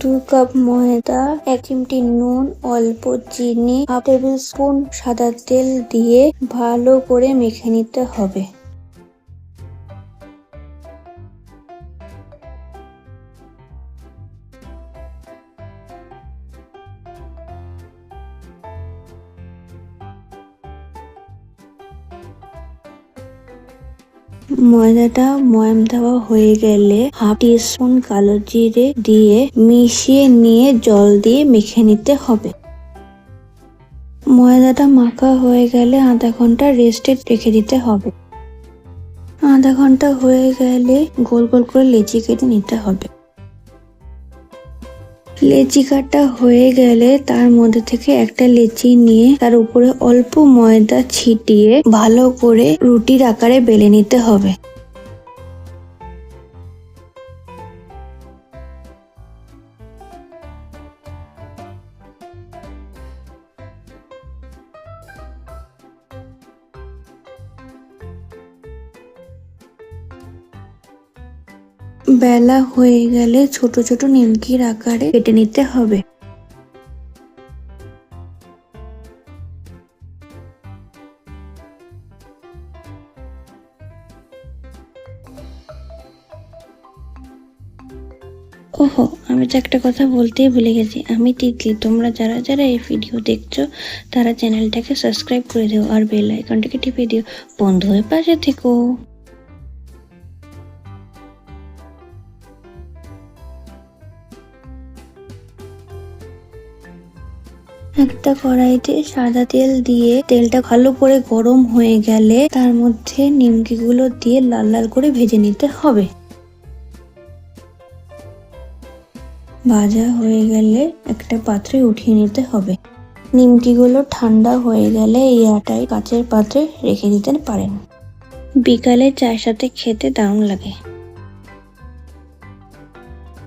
দু কাপ ময়দা, এক চিমটি নুন, অল্প চিনি, হাফ টেবিল স্পুন সাদা তেল দিয়ে ভালো করে মেখে নিতে হবে। ময়দাটা ময়াম দেওয়া হয়ে গেলে হাফ টিস্পুন কালো জিরে দিয়ে মিশিয়ে নিয়ে জল দিয়ে মেখে নিতে হবে। ময়দাটা মাখা হয়ে গেলে আধা ঘণ্টা রেস্টে রেখে দিতে হবে। আধা ঘণ্টা হয়ে গেলে গোল গোল করে লেচি কেটে নিতে হবে। লেচি কাটা হয়ে গেলে তার মধ্যে থেকে একটা লেচি নিয়ে তার উপরে অল্প ময়দা ছিটিয়ে ভালো করে রুটির আকারে বেলে নিতে হবে। বেলা হয়ে গেলে ছোট ছোট নিমকির আকারে কেটে নিতে হবে। ওহো, আমি তো একটা কথা বলতেই ভুলে গেছি। আমি তিতলি, তোমরা যারা যারা এই ভিডিও দেখছ, তারা চ্যানেলটাকে সাবস্ক্রাইব করে দিও আর বেল আইকনটাকে টিপে দিও। বন্ধু হয়ে পাশে থেকো। একটা কড়াইতে সাদা তেল দিয়ে তেলটা ভালো করে গরম হয়ে গেলে তার মধ্যে নিমকিগুলো দিয়ে লাল লাল করে ভেজে নিতে হবে। ভাজা হয়ে গেলে একটা পাত্রে উঠিয়ে নিতে হবে। নিমকিগুলো ঠান্ডা হয়ে গেলে এই আটায় কাচের পাত্রে রেখে দিতে পারেন। বিকালে চায়ের সাথে খেতে দারুণ লাগে।